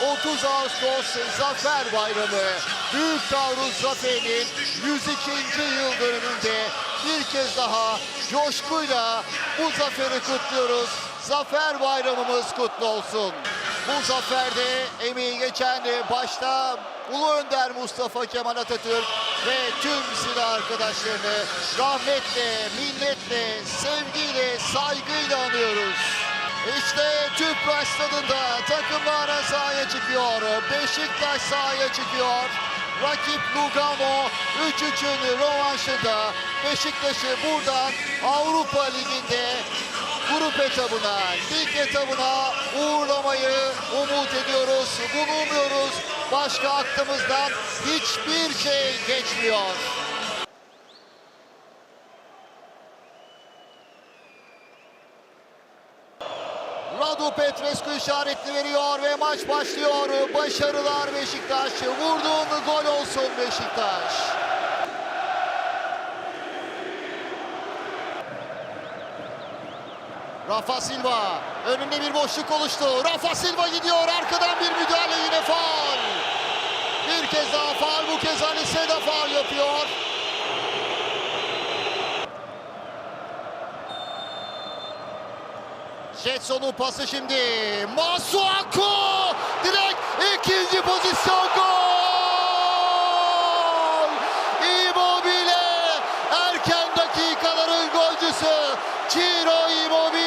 30 Ağustos Zafer Bayramı. Büyük Taarruz Zaferi'nin 102. yıl dönümünde bir kez daha coşkuyla bu zaferi kutluyoruz. Zafer Bayramımız kutlu olsun. Bu zaferde emeği geçen başta Ulu Önder Mustafa Kemal Atatürk ve tüm silah arkadaşlarını rahmetle, minnetle, sevgiyle, saygıyla anıyoruz. İşte Tüpraş stadında takımlar sahaya çıkıyor. Beşiktaş sahaya çıkıyor. Rakip Lugano 3-3'ün rövanşında Beşiktaş'ı buradan Avrupa Ligi'nde grup etabına, lig etabına uğurlamayı umut ediyoruz. Bunu umuyoruz. Başka aklımızdan hiçbir şey geçmiyor. Radu Petrescu işaretli veriyor ve maç başlıyor. Başarılar Beşiktaş. Vurduğun gol olsun Beşiktaş. Rafa Silva önünde bir boşluk oluştu. Rafa Silva gidiyor. Arkadan bir müdahale yine faul. Bir kez daha faul. Bu kez Seda faul yapıyor. Jetson'un pası şimdi. Masuaku! Direkt ikinci pozisyon gol! Immobile! Erken dakikaların golcüsü Ciro Immobile!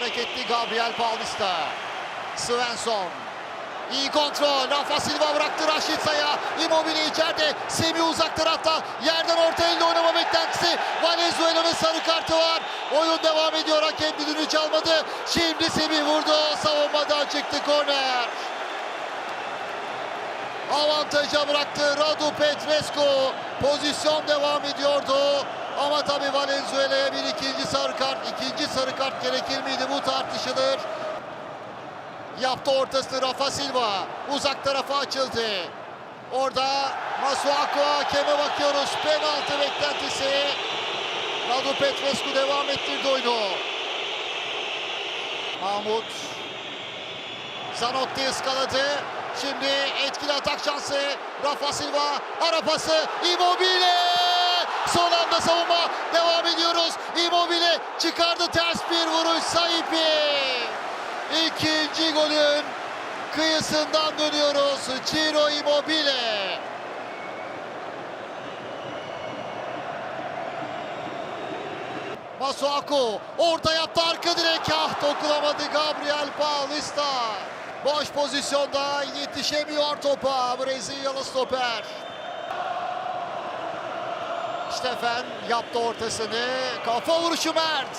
Hareketli Gabriel Paulista. Svensson. İyi kontrol. Rafa Silva bıraktı Raşitsa'ya. Immobile içeride. Semih uzak tarafta. Yerden orta elde oynama beklentisi. Valenzuela'nın sarı kartı var. Oyun devam ediyor. Hakem düdüğünü çalmadı. Şimdi Semih vurdu. Savunmadan çıktı korner. Avantaja bıraktı Radu Petrescu. Pozisyon devam ediyordu. Ama tabii Valenzuela'ya bir ikinci sarı kart, ikinci sarı kart gerekir miydi bu tartışılır. Yaptı ortasını Rafa Silva. Uzak tarafa açıldı. Orada Masuaku hakeme bakıyoruz. Penaltı beklentisi. Radu Petrescu devam ettirdi oyunu. Mahmut. Zanotti ıskaladı. Şimdi etkili atak şansı. Rafa Silva. Ara pası. Immobile. Son anda savunma. Devam ediyoruz. Immobile çıkardı ters bir vuruş. Saipi. İkinci golün kıyısından dönüyoruz. Ciro Immobile. Masuaku orta yaptı arka direk ah dokunamadı Gabriel Paulista. Boş pozisyonda yetişemiyor topa Brezilyalı stoper. Steffen yaptı ortasını. Kafa vuruşu Mert.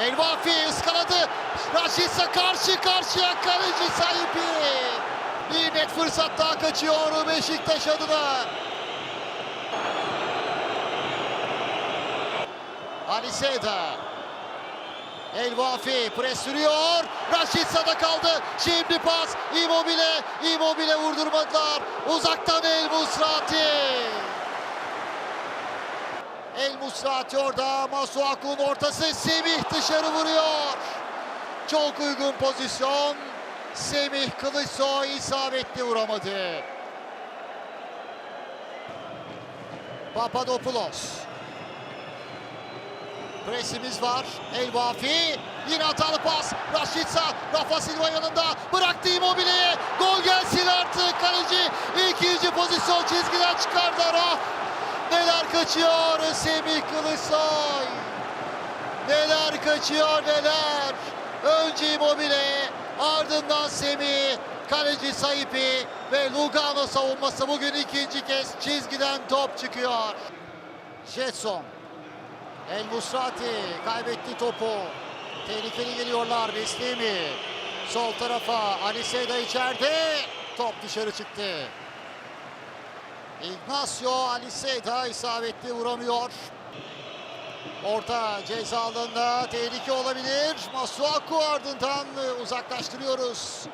Elvafi ıskaladı. Raşitsa karşı karşıya kaleci sahibi. Bir net fırsat daha kaçıyor Beşiktaş adına. Aliseda. Elvafi pres sürüyor. Raşitsa'da kaldı. Şimdi pas. Immobile. Immobile vurdurmadılar. Uzaktan El Musrati. El Musrati orada. Masuaku'nun ortası. Semih dışarı vuruyor. Çok uygun pozisyon. Semih Kılıçsoy isabetli vuramadı. Papadopoulos. Presimiz var. El Vafi. Yine hatalı pas. Raşitsa. Rafa Silva yanında. Bıraktı Immobile'ye. Gol gelsin artık. Kaleci ikinci pozisyon çizgiden çıkardı. Ah! Neler kaçıyor Semih Kılıçsoy. Neler kaçıyor neler. Önce Immobile. Ardından Semih. Kaleci Saipi ve Lugano savunması bugün ikinci kez çizgiden top çıkıyor. Jetson. El kaybetti topu. Tehlikeli geliyorlar Beslemi. Sol tarafa Ali Seyda içeride. Top dışarı çıktı. Ignacio Ali Seyda isabetli vuramıyor. Orta ceza alanında tehlike olabilir. Masuaku ardından uzaklaştırıyoruz.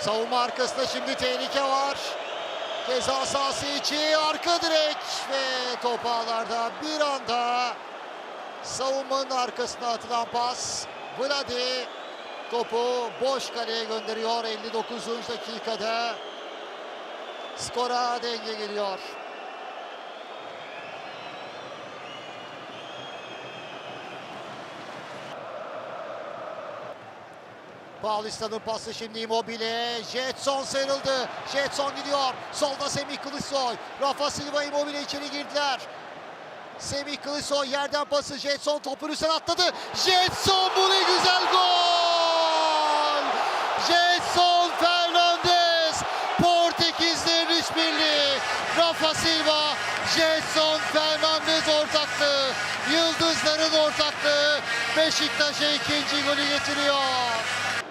Savunma arkasında şimdi tehlike var. Ceza sahası içi arka direk ve top ağlarda bir anda savunmanın arkasına atılan pas. Vladi topu boş kaleye gönderiyor 59. dakikada. Skora denge geliyor. Paulista'nın pası şimdi Immobile. Jetson sıyrıldı. Jetson gidiyor. Solda Semih Kılıçsoy. Rafa Silva Immobile içeri girdiler. Semih Kılıçsoy yerden pası. Jetson topun üstüne atladı. Jetson bu ne güzel gol! Jetson Fernandez. Portekizlerin işbirliği. Rafa Silva. Jetson Fernandez ortaklığı. Yıldızların ortaklığı. Beşiktaş'a ikinci golü getiriyor.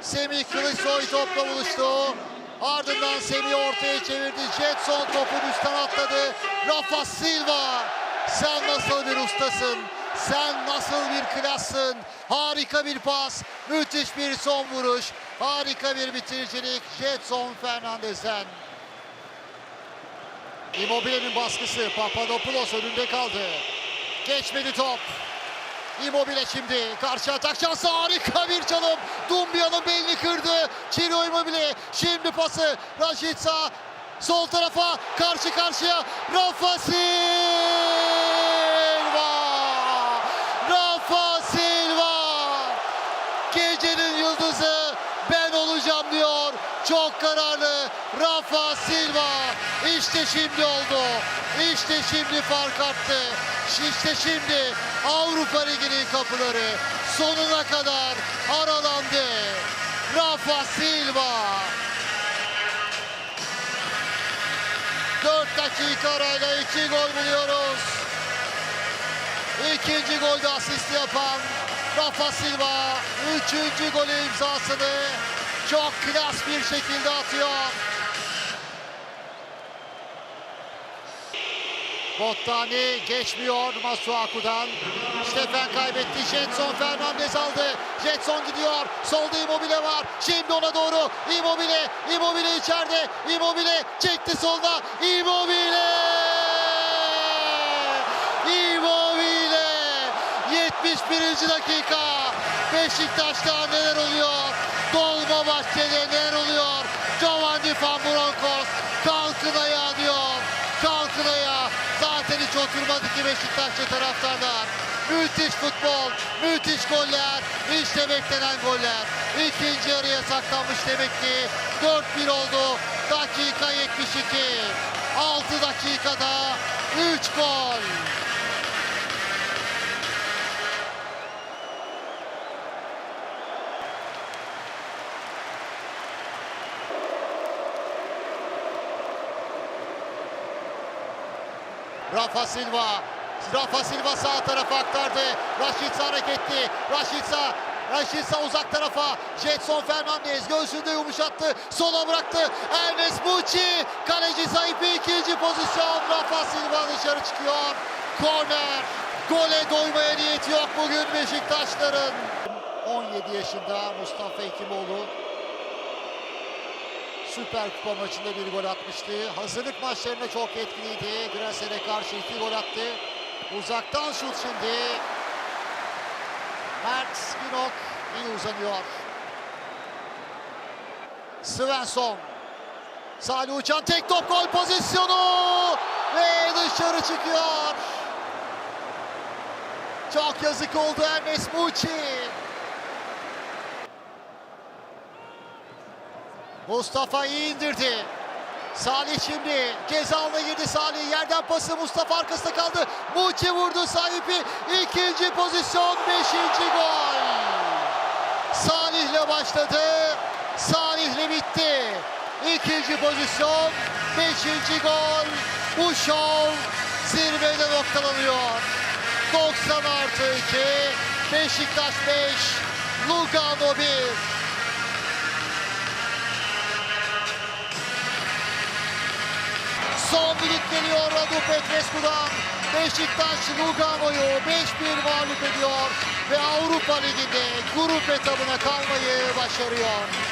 Semih Kılıçsoy topla buluştu. Ardından Semih ortaya çevirdi. Jetson topun üstten atladı. Rafa Silva. Sen nasıl bir ustasın? Sen nasıl bir klassın? Harika bir pas. Müthiş bir son vuruş. Harika bir bitiricilik. Jetson Fernandez'den. Immobile'nin baskısı. Papadopoulos önünde kaldı. Geçmedi top. Immobile şimdi karşı atak şansı harika bir çalım. Dumbia'nın belini kırdı. Ciro Immobile şimdi pası Rashica sol tarafa karşı karşıya Rafa Silva. Rafa Silva. Gecenin yıldızı ben olacağım diyor. Çok kararlı Rafa Silva. İşte şimdi oldu. İşte şimdi fark arttı. İşte şimdi Avrupa Ligi'nin kapıları sonuna kadar aralandı. Rafa Silva. 4 dakika arayla 2 gol buluyoruz. İkinci golde asist yapan Rafa Silva. Üçüncü golü imzasını çok klas bir şekilde atıyor. Bottani geçmiyor Masuaku'dan. Stefan kaybetti. Jetson Fernandez aldı. Jetson gidiyor. Solda Immobile var. Şimdi ona doğru. Immobile. Immobile içeride. Immobile çekti solda. Immobile. Immobile. 71. dakika. Beşiktaş'ta neler oluyor? Dolmabahçe'de neler oluyor? Giovanni Van Bronckhorst kalkın ayağa diyor. Kalkın ayağa. Zaten hiç oturmadı ki Beşiktaşlı taraftarlar. Müthiş futbol, müthiş goller, işte beklenen goller. İkinci yarıya saklanmış demek ki 4-1 oldu. Dakika 72. 6 dakikada 3 gol. Rafa Silva. Rafa Silva sağ tarafa aktardı. Rashica hareketli. Rashica Rashica uzak tarafa. Jetson Fernandez göğsünde yumuşattı. Sola bıraktı. Ernest Muçi. Kaleci Zayip'i ikinci pozisyon. Rafa Silva dışarı çıkıyor. Korner. Gole doymaya niyeti yok bugün Beşiktaşların. 17 yaşında Mustafa Hekimoğlu Süper Kupa maçında bir gol atmıştı. Hazırlık maçlarında çok etkiliydi. Graser'e karşı iki gol attı. Uzaktan şut şimdi. Mert Spinok iyi uzanıyor. Svensson. Salih Uçan tek top gol pozisyonu. Ve dışarı çıkıyor. Çok yazık oldu Ernest Muçi. Mustafa iyi indirdi. Salih şimdi ceza girdi Salih. Yerden pası Mustafa arkasında kaldı. Muçi vurdu sahibi. ikinci pozisyon beşinci gol. Salih'le başladı. Salih'le bitti. ikinci pozisyon, beşinci gol. Bu şov zirvede noktalanıyor. 90 artı 2, Beşiktaş 5, Lugano 1. geliyor Radu Petrescu'dan. Beşiktaş Lugano'yu 5-1 mağlup ediyor ve Avrupa Ligi'nde grup etabına kalmayı başarıyor.